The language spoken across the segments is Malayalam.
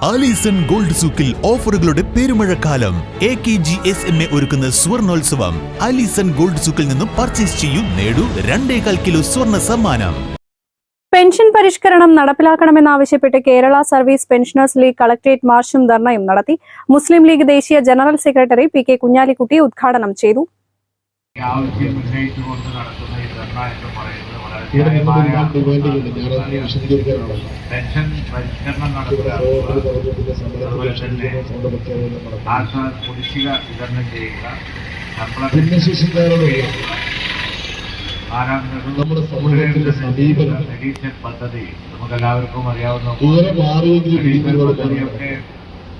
ആലീസൺ ഗോൾഡ് സൂക്കിൽ ഓഫറുകളുടെ പെരുമഴക്കാലം. A K G S M A ഒരുക്കുന്ന സ്വർണോത്സവം. ആലീസൺ ഗോൾഡ് സൂക്കിൽ നിന്നും പർച്ചേസ് ചെയ്യൂ നേടൂ രണ്ടേകാൽ കിലോ സ്വർണ സമ്മാനം. പെൻഷൻ പരിഷ്കരണം നടപ്പിലാക്കണമെന്നാവശ്യപ്പെട്ട് Kerala service pensioners league collectorate മാർച്ചും ധർണയും നടത്തി. മുസ്ലിം ലീഗ് ദേശീയ general secretary P K Kunhalikutty ഉദ്ഘാടനം ചെയ്തു. ആവശ്യം നടത്തുന്ന എന്ന് പറയുന്നത് വളരെ പരിഷ്കരണം നടത്തുക അതുപോലെ തന്നെ ആശ കുടിശ്ശിക വിതരണം ചെയ്യുക നമ്മുടെ സമൂഹത്തിന്റെ സമീപനം മെഡീഷൻ പദ്ധതി നമുക്കെല്ലാവർക്കും അറിയാവുന്ന പദ്ധതിയൊക്കെ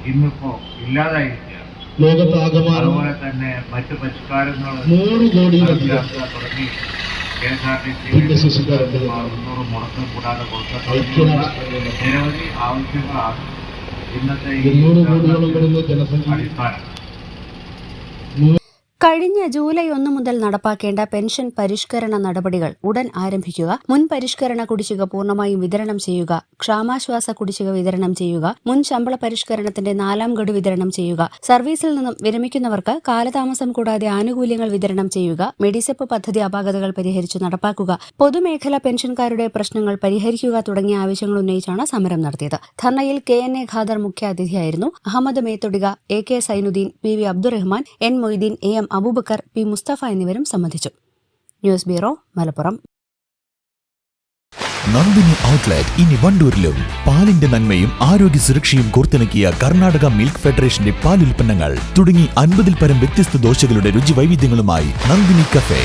ഇന്നിപ്പോ ഇല്ലാതായിരിക്കുക. ലോകത്താകമാനം അതുപോലെ തന്നെ മറ്റു പരിഷ്കാരങ്ങൾ നൂറ് നടപ്പിലാക്കുക തുടങ്ങി. കെ എസ് ആർ ടി കഴിഞ്ഞ ജൂലൈ ഒന്ന് മുതൽ നടപ്പാക്കേണ്ട പെൻഷൻ പരിഷ്കരണ നടപടികൾ ഉടൻ ആരംഭിക്കുക. മുൻ പരിഷ്കരണ കുടിശ്ശിക പൂർണമായും വിതരണം ചെയ്യുക. ക്ഷാമാശ്വാസ കുടിശ്ശിക വിതരണം ചെയ്യുക. മുൻ ശമ്പള പരിഷ്കരണത്തിന്റെ നാലാം ഗഡു വിതരണം ചെയ്യുക. സർവീസിൽ നിന്നും വിരമിക്കുന്നവർക്ക് കാലതാമസം കൂടാതെ ആനുകൂല്യങ്ങൾ വിതരണം ചെയ്യുക. മെഡിസെപ്പ് പദ്ധതി അപാകതകൾ പരിഹരിച്ചു നടപ്പാക്കുക. പൊതുമേഖലാ പെൻഷൻകാരുടെ പ്രശ്നങ്ങൾ പരിഹരിക്കുക തുടങ്ങിയ ആവശ്യങ്ങൾ ഉന്നയിച്ചാണ് സമരം നടത്തിയത്. ധർണയിൽ K N A Khader മുഖ്യാതിഥിയായിരുന്നു. Ahammed Methodika A K Sainuddin P V Abdurahman N Moideen A M Abubakar P. Musthafa എന്നിവരും സംബന്ധിച്ചു. News bureau Malappuram. Nandini outlet ഇനി വണ്ടൂരിലും. പാലിന്റെ നന്മയും ആരോഗ്യ സുരക്ഷയും കോർത്തിണക്കിയ കർണാടക മിൽക്ക് ഫെഡറേഷന്റെ പാൽ ഉൽപ്പന്നങ്ങൾ തുടങ്ങി അൻപതിൽ പരം വ്യത്യസ്ത ദോശകളുടെ രുചി വൈവിധ്യങ്ങളുമായി നന്ദിനി കഫേ.